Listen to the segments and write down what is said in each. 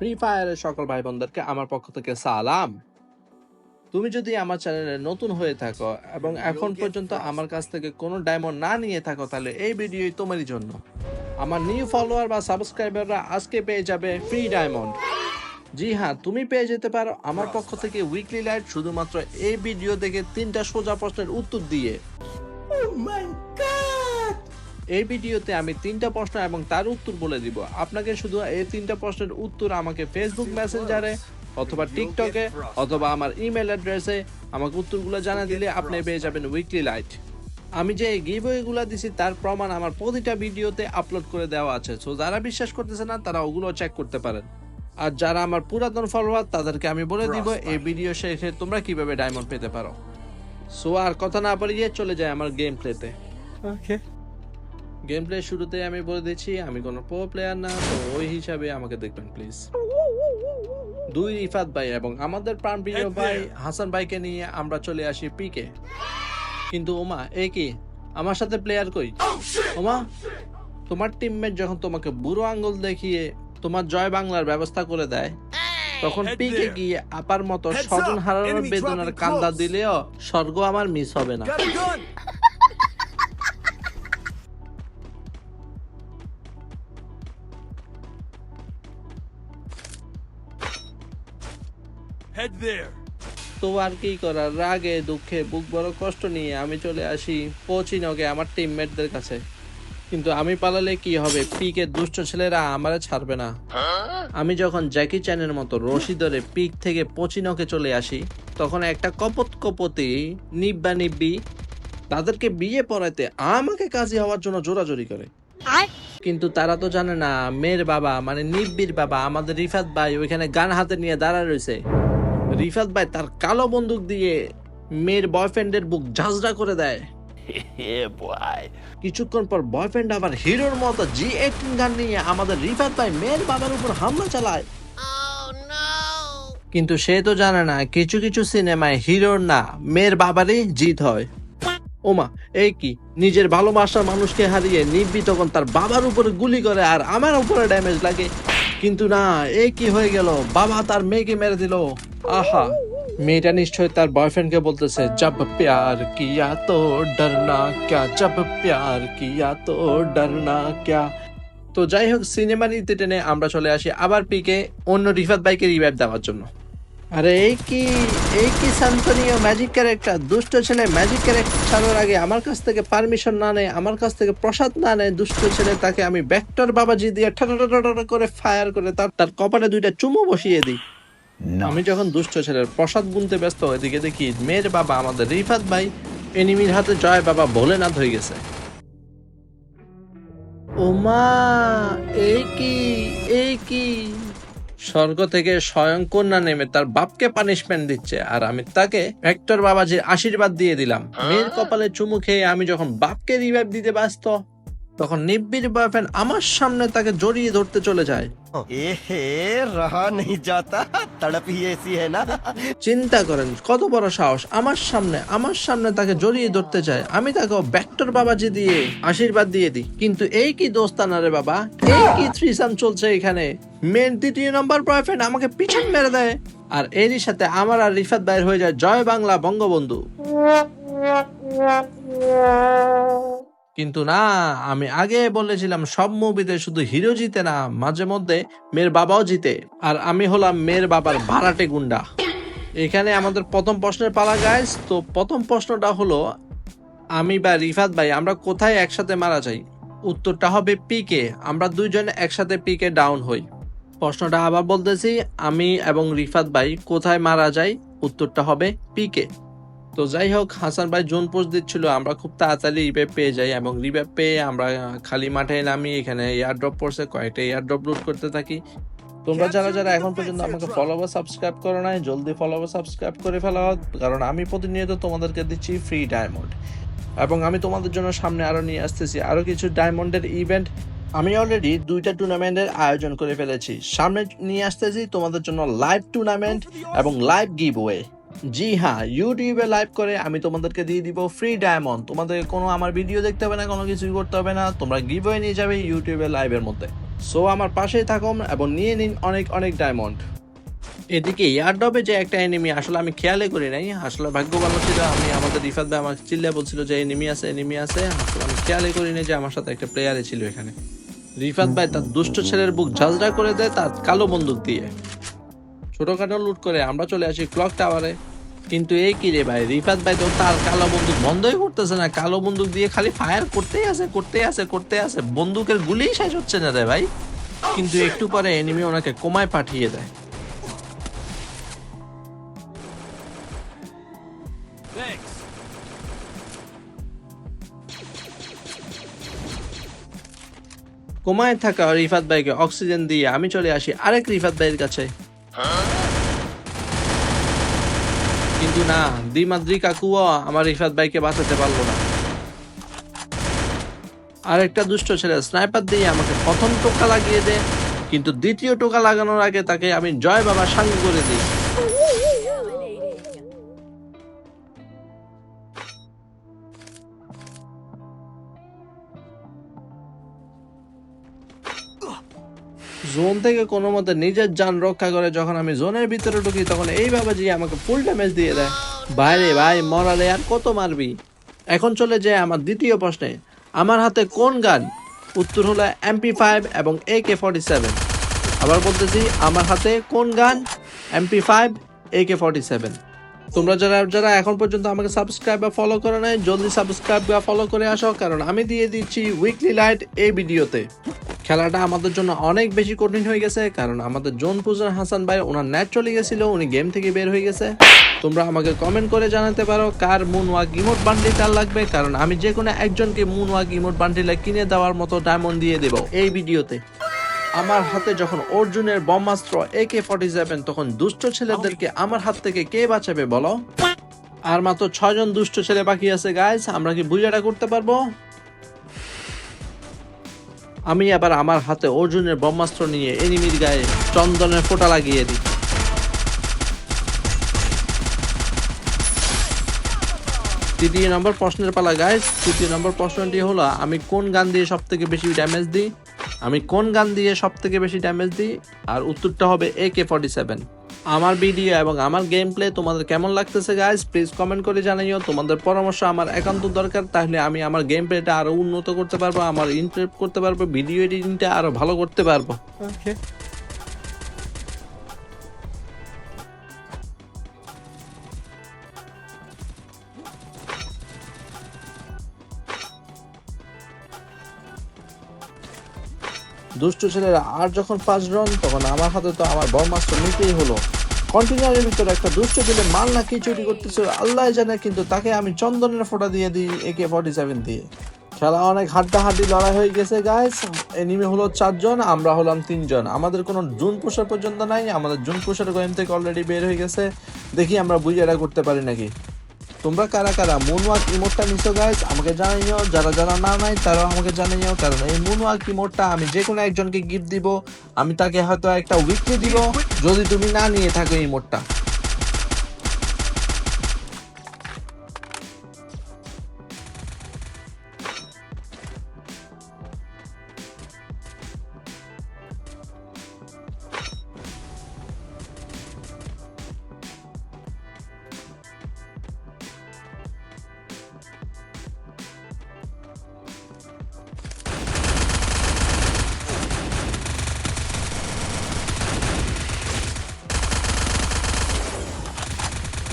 Free ফায়ারের সকল ভাই বোনদেরকে আমার পক্ষ থেকে সালাম। তুমি যদি আমার চ্যানেলে নতুন হয়ে থাকো এবং এখন পর্যন্ত আমার কাছ থেকে কোনো ডায়মন্ড না নিয়ে থাকো তাহলে এই ভিডিওই তোমারই জন্য। আমার নিউ ফলোয়ার বা সাবস্ক্রাইবাররা আজকে পেয়ে যাবে ফ্রি ডায়মন্ড জি হ্যাঁ তুমি পেয়ে যেতে পারো আমার পক্ষ থেকে উইকলি লাইট শুধুমাত্র এই ভিডিও দেখে তিনটা সোজা প্রশ্নের উত্তর দিয়ে। এই ভিডিওতে আমি তিনটা প্রশ্ন এবং তার উত্তর বলে দিব। আপনাকে শুধু এই তিনটা প্রশ্নের উত্তর আমাকে ফেসবুক মেসেঞ্জারে অথবা টিকটকে অথবা আমার ইমেল অ্যাড্রেসে আমাকে উত্তরগুলো জানা দিলে আপনি পেয়ে যাবেন উইকলি লাইট আমি যে গিভওয়েগুলো দিছি, তার প্রমাণ আমার প্রতিটা ভিডিওতে আপলোড করে দেওয়া আছে। সো যারা বিশ্বাস করতেছে না, তারা ওগুলো চেক করতে পারেন। আর যারা আমার পুরাতন ফলোয়ার তাদেরকে আমি বলে দিব, এই ভিডিও শেষে তোমরা কীভাবে ডায়মন্ড পেতে পারো। সো আর কথা না বাড়িয়ে চলে যায় আমার গেম প্লেতে ওকে গেম প্লে শুরুতে আমি বলে দিচ্ছি আমি কোনো প্রো প্লেয়ার না তো ওই হিসাবে আমাকে দেখবেন প্লিজ দুই রিফাত ভাই এবং আমাদের প্রাণপ্রিয় ভাই হাসান ভাইকে নিয়ে আমরা চলে আসি পিকে কিন্তু ওমা এ কি? আমার সাথে প্লেয়ার কই? ওমা তোমার টিমমেট যখন তোমাকে বুড়ো আঙ্গুল দেখিয়ে তোমার জয় বাংলার ব্যবস্থা করে দেয় তখন পিকে গিয়ে আপার মতো স্বজন হারানোর বেদনার কান্দা দিলেও স্বর্গ আমার মিস হবে না। There. তো আর কি করার? রাগে দুঃখে বুক বড় কষ্ট নিয়ে আমি চলে আসি কোচিনকে আমার টিমমেটদের কাছে। কিন্তু আমি পালালে কি হবে? পিকের দুষ্ট ছেলেরা আমারে ছাড়বে না। আমি যখন জ্যাকি চ্যানের মতো রশি ধরে পিক থেকে পচিনকে চলে আসি তখন একটা কপত কপতি নিব্বা নিব্বি তাদেরকে বিয়ে পড়াইতে আমাকে কাজী হওয়ার জন্য জোরাজোরি করে। কিন্তু তারা তো জানে না মেয়ের বাবা মানে নিব্বির বাবা আমাদের রিফাত ভাই ওইখানে গান হাতে নিয়ে দাঁড়া রয়েছে। রিফাত ভাই তার কালো বন্দুক দিয়ে মেয়ের বয়ফ্রেন্ডের বুক ঝাঁঝরা করে দেয়. কিছুক্ষণ পর বয়ফ্রেন্ড আবার হিরোর মতো জি এইটিন গান নিয়ে আমাদের রিফাত ভাই মেয়ের বাবার উপর হামলা চালায়। কিন্তু সে তো জানে না কিছু কিছু সিনেমায় হিরোর না মেয়ের বাবারই জিত হয়। ওমা এই কি? নিজের ভালোবাসার মানুষকে হারিয়ে নিব্বি তখন তার বাবার উপরে গুলি করে আর আমার উপরে ড্যামেজ লাগে। কিন্তু না এই কি হয়ে গেল? বাবা তার মেয়েকে মেরে দিল। আহা মেয়েটা নিশ্চয় তার বয়ফ্রেন্ডকে বলতেছে জব প্যার কিয়া তো ডরনা ক্যা জব প্যার কিয়া তো ডরনা ক্যা তো যাই হোক সিনেমা নিতে টেনে আমরা চলে আসি আবার পিকে অন্য রিফাত বাইকে রিভাইভ দেওয়ার জন্য আরে এই কি এই কি সান্তনীয় ম্যাজিক ক্যারেক্টার দুষ্ট ছেলে ম্যাজিক ক্যারেক্টার ছাড়ার আগে আমার কাছ থেকে পারমিশন না নেয় আমার কাছ থেকে প্রসাদ না নেয় দুষ্ট ছেলে তাকে আমি ভেক্টর বাবাজি দিয়ে ঠাটা করে ফায়ার করে তার তার কপালে দুইটা চুমু বসিয়ে দিই আমি যখন দুষ্ট ছেলের প্রসাদ গুনতে ব্যস্ত এদিকে দেখি মেয়ের বাবা আমাদের রিফাত ভাই এনিমির হাতে জয় বাবা ভোলেনাথ হয়ে গেছে। ওমা এই কি এই কি? স্বর্গ থেকে স্বয়ং কন্যা নেমে তার বাপকে পানিশমেন্ট দিচ্ছে আর আমি তাকে ভেক্টর বাবাজির আশীর্বাদ দিয়ে দিলাম। মেয়ের কপালে চুমু খেয়ে আমি যখন বাপকে রিভাইভ দিতে ব্যস্ত তখন নিব্বির বয়ফ্রেন্ড আমার সামনে তাকে জড়িয়ে ধরতে চলে যায়। চিন্তা করেন কত বড় সাহস। আমার সামনে আমার সামনে তাকে জড়িয়ে ধরতে চায় আমি তাকে ব্যাক্টর বাবাজি দিয়ে আশীর্বাদ দিয়ে দিই। কিন্তু এই কি দোস্তানা রে বাবা? এই কি থ্রিসাম চলছে এখানে? মেন দ্বিতীয় নম্বর বয়ফ্রেন্ড আমাকে পিছন মেরে দেয়। আর এরই সাথে আমার আর রিফাত বাইর হয়ে যায় জয় বাংলা বঙ্গবন্ধু। কিন্তু না, আমি আগে বলেছিলাম, সব মুভিতে শুধু হিরো জিতে না, মাঝে মধ্যে মেয়ের বাবাও জিতে। আর আমি হলাম মেয়ের বাবার ভাড়াটে গুন্ডা। এখানে আমাদের প্রথম প্রশ্নের পালা গাইস তো প্রথম প্রশ্নটা হলো, আমি বা রিফাত ভাই, আমরা কোথায় একসাথে মারা যাই? উত্তরটা হবে পিকে। আমরা দুইজন একসাথে পিকে ডাউন হই। প্রশ্নটা আবার বলতেছি, আমি এবং রিফাত ভাই কোথায় মারা যাই? উত্তরটা হবে পিকে। তো যাই হোক হাসান ভাই জোন পোস্ট দিচ্ছিল আমরা খুব তাড়াতাড়ি রিভেপ পেয়ে যাই এবং রিভেপ পেয়ে আমরা খালি মাঠে নামি এখানে এয়ার ড্রপ পড়ছে কয়েকটা এয়ার ড্রপ লুট করতে থাকি। তোমরা যারা যারা এখন পর্যন্ত আমাকে ফলো বা সাবস্ক্রাইব করো নাই জলদি ফলো বা সাবস্ক্রাইব করে ফেলো কারণ আমি প্রতিনিয়ত তোমাদেরকে দিচ্ছি ফ্রি ডায়মন্ড এবং আমি তোমাদের জন্য সামনে আরও নিয়ে আসতেছি আরও কিছু ডায়মন্ডের ইভেন্ট আমি অলরেডি দুইটা টুর্নামেন্টের আয়োজন করে ফেলেছি। সামনে নিয়ে আসতেছি তোমাদের জন্য লাইভ টুর্নামেন্ট এবং লাইভ গিভওয়ে জি হ্যাঁ ইউটিউবে লাইভ করে আমি তোমাদেরকে দিয়ে দিব ফ্রি ডায়মন্ড তোমাদের কোনো আমার ভিডিও দেখতে হবে না, কোনো কিছুই করতে হবে না, তোমরা গিভওয়ে নিয়ে যাবে ইউটিউবে লাইভের মধ্যে। সো আমার পাশেই থাকুন এবং নিয়ে নিন অনেক অনেক ডায়মন্ড এদিকে ইয়ারডবে যে একটা এনিমি আসলে আমি খেয়ালই করি নাই। আসলে ভাগ্য ভালো ছিল আমি আমাদের রিফাত ভাই আমাকে চিল্লা বলছিল যে এনিমি আছে এনিমি আছে। আসলে আমি খেয়ালই করি নাই যে আমার সাথে একটা প্লেয়ারে ছিল এখানে। রিফাত ভাই তার দুষ্ট ছেলের বুক ঝাঁঝরা করে দেয় তার কালো বন্দুক দিয়ে। ছোটখাটো লুট করে আমরা চলে আসি ক্লক টাওয়ারে কিন্তু এই কি রে ভাই? রিফাত ভাই তো তার কালো বন্দুক বন্ধই করতেছে না। কালো বন্দুক দিয়ে খালি ফায়ার করতেই আছে করতেই আছে করতে আছে। বন্দুকের গুলিই শেষ হচ্ছে না রে ভাই। কিন্তু একটু পরে এনিমি ওনাকে কোমায় পাঠিয়ে দেয়। কোমায় থাকা রিফাত ভাইকে অক্সিজেন দিয়ে আমি চলে আসি আরেক রিফাত ভাইয়ের কাছে। কিন্তু না দ্বিমাদ্রি কাকুও আমার রিফাত ভাইকে বাঁচাতে পারল না। আর একটা দুষ্ট ছেলে স্নাইপার দিয়ে আমাকে প্রথম টোকা লাগিয়ে দেয়, কিন্তু দ্বিতীয় টোকা লাগানোর আগে তাকে আমি জয় বাবা সাঙ্গ করে দিই। জোন থেকে কোনো মতে নিজের যান রক্ষা করে যখন আমি জোনের ভিতরে ঢুকি, তখন এইভাবে যে আমাকে ফুল ড্যামেজ দিয়ে দেয়। বাইরে ভাই, মরালে আর কত মারবি? এখন চলে যায় আমার দ্বিতীয় প্রশ্নে। আমার হাতে কোন গান? উত্তর হলো এমপি ফাইভ এবং এ কে ফর্টি সেভেন আবার বলতেছি, আমার হাতে কোন গান? MP five A K forty seven তোমরা যারা যারা এখন পর্যন্ত আমাকে সাবস্ক্রাইব বা ফলো করে নাই, জলদি সাবস্ক্রাইব বা ফলো করে আসো, কারণ আমি দিয়ে দিচ্ছি উইকলি লাইট এই ভিডিওতে খেলাটা আমাদের জন্য অনেক বেশি কঠিন হয়ে গেছে, কারণ আমাদের জোন পূজার হাসান ভাই, ওনার নেট চলে গেছিল, উনি গেম থেকে বের হয়ে গেছে। তোমরা আমাকে কমেন্ট করে জানাতে পারো কার মুন ওয়াক ইমোট বান্ডিল তার লাগবে, কারণ আমি যে কোনো একজনকে মুন ওয়াক ইমোট বান্ডিলে কিনে দেওয়ার মতো ডায়মন্ড দিয়ে দেব এই ভিডিওতে। আমার হাতে যখন অর্জুনের বম্বাস্ত্র এ কে ফর্টি সেভেন তখন দুষ্ট ছেলেদেরকে আমার হাত থেকে কে বাঁচাবে বলো? আর মাত্র ছয়জন দুষ্ট ছেলে বাকি আছে গাইস আমরা কি বুঝাটা করতে পারব? আমি আবার আমার হাতে অর্জুনের ব্রহ্মাস্ত্র নিয়ে এনিমির গায়ে চন্দনের ফোঁটা লাগিয়ে দিই। তৃতীয় নম্বর প্রশ্নের পালা গাইস তৃতীয় নম্বর প্রশ্নটি হলো, আমি কোন গান দিয়ে সব থেকে বেশি ড্যামেজ দিই? আমি কোন গান দিয়ে সব থেকে বেশি ড্যামেজ দিই? আর উত্তরটা হবে এ কে ফর্টি সেভেন আমার ভিডিও এবং আমার গেম প্লে তোমাদের কেমন লাগতেছে গাইজ প্লিজ কমেন্ট করে জানাইও তোমাদের পরামর্শ আমার একান্ত দরকার। তাহলে আমি আমার গেম প্লেটা আরও উন্নত করতে পারব, আমার ইমপ্রুভ করতে পারব ভিডিও এডিটিংটা আরও ভালো করতে পারব। ওকে দুষ্ট ছেলেরা আর যখন পাঁচ রান তখন আমার হাতে তো আমার বর্মাস্ত্র নিতেই হলো। কন্টেনারের ভিতরে একটা দুষ্ট ছেলে মাল না কি চুরি করতেছিল আল্লাহ জানে, কিন্তু তাকে আমি চন্দনের ফোঁটা দিয়ে দিই একে ফর্টি সেভেন দিয়ে। খেলা অনেক হাড্ডাহাড্ডি লড়াই হয়ে গেছে গাইস এনিমে হলো চারজন, আমরা হলাম তিনজন। আমাদের কোনো জুন পোষার পর্যন্ত নাই, আমাদের জুন পোষার গেম থেকে অলরেডি বের হয়ে গেছে। দেখি আমরা বুঝে এটা করতে পারি নাকি। তোমরা কারা কারা মুনওয়াক ইমোটটা নিছো গাইস আমাকে জানাইও। যারা যারা না নাই, তারাও আমাকে জানাইও। কারণ এই মুন ওয়াক ইমোটটা আমি যে কোনো একজনকে গিফট দিব, আমি তাকে হয়তো একটা উইকলি দিব। যদি তুমি না নিয়ে থাকো ইমোটটা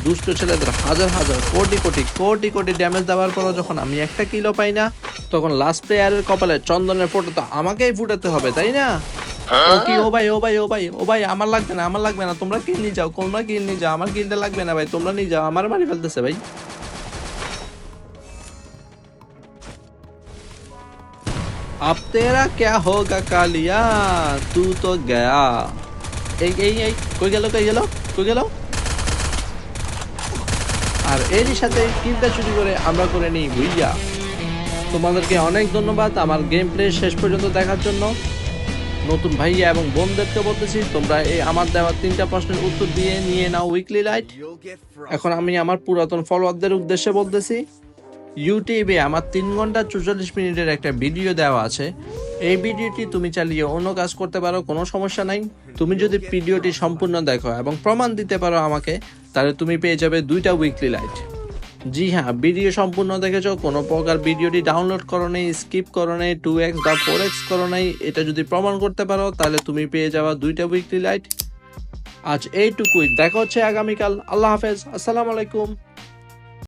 দুষ্ট ছেলেদের হাজার হাজার কোটি কোটি কোটি কোটি ড্যামেজ দেওয়ার পরও যখন আমি একটা কিলো পাই না তখন লাস্ট প্লেয়ারের কপালে চন্দনের ফটো তো আমাকেই ফুটাতে হবে তাই না ও কি ও ভাই ও ভাই ও ভাই ও ভাই আমার লাগবে না আমার লাগবে না তোমরা কিল নিয়ে যাও তোমরা কিল নিয়ে যাও আমার কিলটা লাগবে না ভাই তোমরা নিয়ে যাও আমার মারি ফেলতেছে ভাই अब तेरा क्या होगा कालिया तू तो गया এই এই এই কই গেল কই গেল কই গেল আর এরই সাথে কিলটা চুরি করে আমরা করে নিই ভুইয়া তোমাদেরকে অনেক ধন্যবাদ আমার গেম প্লে শেষ পর্যন্ত দেখার জন্য নতুন ভাইয়া এবং বোনদেরকে বলতেছি, তোমরা এই আমার দেওয়া তিনটা প্রশ্নের উত্তর দিয়ে নিয়ে নাও উইকলি লাইট. এখন আমি আমার পুরাতন ফলোয়ারদের উদ্দেশ্যে বলতেছি ইউটিউবে আমার তিন ঘণ্টা চুচল্লিশ মিনিটের একটা ভিডিও দেওয়া আছে। এই ভিডিওটি তুমি চালিয়ে অন্য কাজ করতে পারো, কোনো সমস্যা নাই। তুমি যদি ভিডিওটি সম্পূর্ণ দেখো এবং প্রমাণ দিতে পারো আমাকে, তাহলে তুমি পেয়ে যাবে দুইটা উইকলি লাইট জি হ্যাঁ ভিডিও সম্পূর্ণ দেখেছ, কোনো প্রকার ভিডিওটি ডাউনলোড করো নেই স্কিপ করো নেই টু এক্স বা ফোর এক্স করো নেই, এটা যদি প্রমাণ করতে পারো, তাহলে তুমি পেয়ে যাওয়া দুইটা উইকলি লাইট আজ এইটুকুই, দেখা হচ্ছে আগামীকাল, আল্লাহ হাফেজ, আসসালামু আলাইকুম।